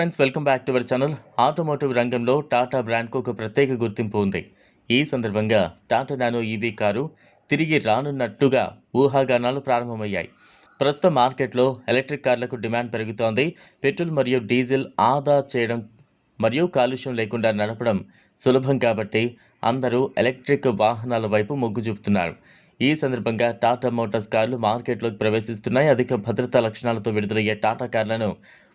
Friends welcome back to our channel automotive రంగంలో టాటా బ్రాండ్కు ఒక ప్రత్యేక గుర్తింపు ఉంది. ఈ సందర్భంగా టాటా నానో ఈవీ కారు తిరిగి రానున్నట్టుగా ఊహాగానాలు ప్రారంభమయ్యాయి. ప్రస్తుతం మార్కెట్లో ఎలక్ట్రిక్ కార్లకు డిమాండ్ పెరుగుతోంది. పెట్రోల్ మరియు డీజిల్ ఆదా చేయడం మరియు కాలుష్యం లేకుండా నడపడం సులభం కాబట్టి అందరూ ఎలక్ట్రిక్ వాహనాల వైపు మొగ్గు చూపుతున్నారు. ఈ సందర్భంగా టాటా మోటార్స్ కార్లు మార్కెట్లోకి ప్రవేశిస్తున్నాయి. అధిక భద్రతా లక్షణాలతో విడుదలయ్యే టాటా కార్లను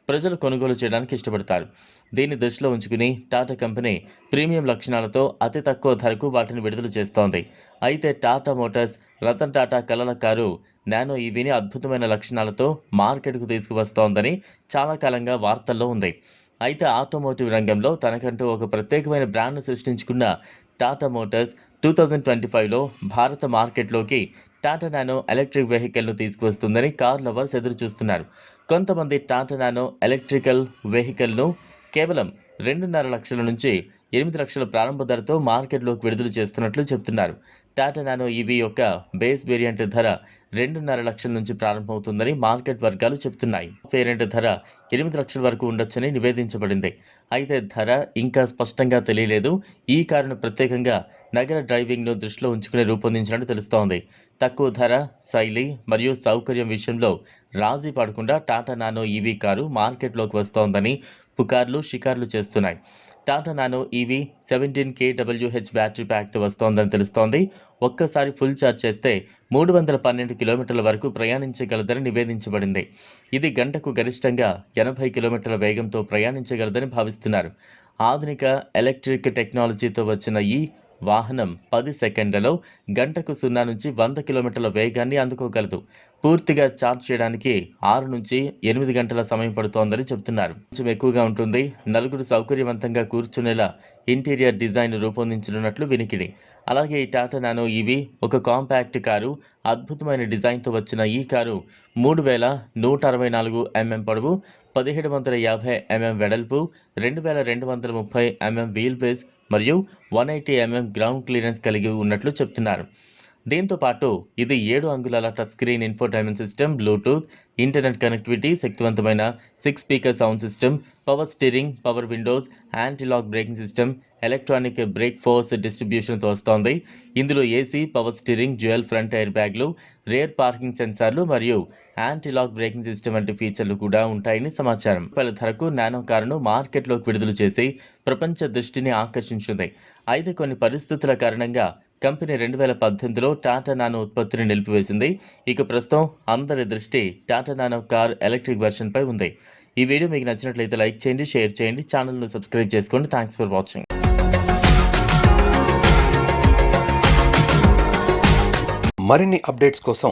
ప్రజలు కొనుగోలు చేయడానికి ఇష్టపడతారు. దీన్ని దృష్టిలో ఉంచుకుని టాటా కంపెనీ ప్రీమియం లక్షణాలతో అతి తక్కువ ధరకు వాటిని విడుదల చేస్తోంది. అయితే టాటా మోటార్స్ రతన్ టాటా కలల కారు నానో ఈవీని అద్భుతమైన లక్షణాలతో మార్కెట్కు తీసుకువస్తోందని చాలా కాలంగా వార్తల్లో ఉంది. అయితే ఆటోమోటివ్ రంగంలో తనకంటూ ఒక ప్రత్యేకమైన బ్రాండ్ను సృష్టించుకున్న Tata motors two thousand twenty ఫైవ్లో భారత మార్కెట్లోకి టాటా నానో ఎలక్ట్రిక్ వెహికల్ను తీసుకువస్తుందని కార్ లవర్స్ ఎదురు చూస్తున్నారు కొంతమంది టాటా నానో ఎలక్ట్రికల్ వెహికల్ను కేవలం రెండున్నర లక్షల నుంచి ఎనిమిది లక్షల ప్రారంభ ధరతో మార్కెట్లోకి విడుదల చేస్తున్నట్లు చెబుతున్నారు టాటా నానో ఈవీ యొక్క బేస్ వేరియంట్ ధర రెండున్నర లక్షల నుంచి ప్రారంభమవుతుందని మార్కెట్ వర్గాలు చెబుతున్నాయి పేరెంట్ ధర ఎనిమిది లక్షల వరకు ఉండొచ్చని నివేదించబడింది. అయితే ధర ఇంకా స్పష్టంగా తెలియలేదు. ఈ కారును ప్రత్యేకంగా నగర డ్రైవింగ్ను దృష్టిలో ఉంచుకుని రూపొందించినట్టు తెలుస్తోంది. తక్కువ ధర శైలి మరియు సౌకర్యం విషయంలో రాజీ పడకుండా టాటా నానో ఈవీ కారు మార్కెట్లోకి వస్తోందని పుకార్లు షికార్లు చేస్తున్నాయి. Tata nano EV seventeen K W H battery ప్యాక్తో వస్తోందని తెలుస్తోంది. ఒక్కసారి ఫుల్ ఛార్జ్ చేస్తే మూడు వందల పన్నెండు కిలోమీటర్ల వరకు ప్రయాణించగలదని నివేదించబడింది. ఇది గంటకు గరిష్టంగా ఎనభై కిలోమీటర్ల వేగంతో ప్రయాణించగలదని భావిస్తున్నారు. ఆధునిక ఎలక్ట్రిక్ టెక్నాలజీతో వచ్చిన ఈ వాహనం పది సెకండ్లలో గంటకు సున్నా నుంచి వంద కిలోమీటర్ల వేగాన్ని అందుకోగలదు. పూర్తిగా ఛార్జ్ చేయడానికి ఆరు నుంచి ఎనిమిది గంటల సమయం పడుతోందని చెబుతున్నారు. కొంచెం ఎక్కువగా ఉంటుంది. నలుగురు సౌకర్యవంతంగా కూర్చునేలా ఇంటీరియర్ డిజైన్ రూపొందించనున్నట్లు వినికిడి. అలాగే ఈ టాటా నానో ఇవి ఒక కాంపాక్ట్ కారు. అద్భుతమైన డిజైన్తో వచ్చిన ఈ కారు మూడు వేల నూట అరవై నాలుగు ఎంఎం పొడవు పదిహేడు వందల యాభై ఎంఎం వెడల్పు రెండు వేల రెండు వందల ముప్పై ఎంఎం వీల్ బేస్ మరియు one eighty MM ground clearance కలిగి ఉన్నట్లు చెప్తున్నారు. దీంతో పాటు ఇది ఏడు అంగుళాల touch screen infotainment system bluetooth internet connectivity శక్తివంతమైన six speaker sound system power steering power windows antilock braking system electronic brake force డిస్ట్రిబ్యూషన్తో వస్తోంది. ఇందులో AC power steering dual front air బ్యాగ్లు రేర్ పార్కింగ్ సెన్సార్లు మరియు యాంటీ లాక్ బ్రేకింగ్ సిస్టమ్ వంటి ఫీచర్లు కూడా ఉంటాయని సమాచారం. రూపాయల ధరకు నానో కారును మార్కెట్లోకి విడుదల చేసి ప్రపంచ దృష్టిని ఆకర్షించింది. అయితే కొన్ని పరిస్థితుల కారణంగా కంపెనీ రెండు వేల పద్దెనిమిదిలో టాటా నానో ఉత్పత్తిని నిలిపివేసింది. ఇక ప్రస్తుతం అందరి దృష్టి టాటా నానో కార్ ఎలక్ట్రిక్ వెర్షన్పై ఉంది. ఈ వీడియో మీకు నచ్చినట్లయితే లైక్ చేయండి షేర్ చేయండి ఛానల్ను సబ్స్క్రైబ్ చేసుకోండి. థ్యాంక్స్ ఫర్ వాచింగ్ మరిన్ని అప్డేట్స్ కోసం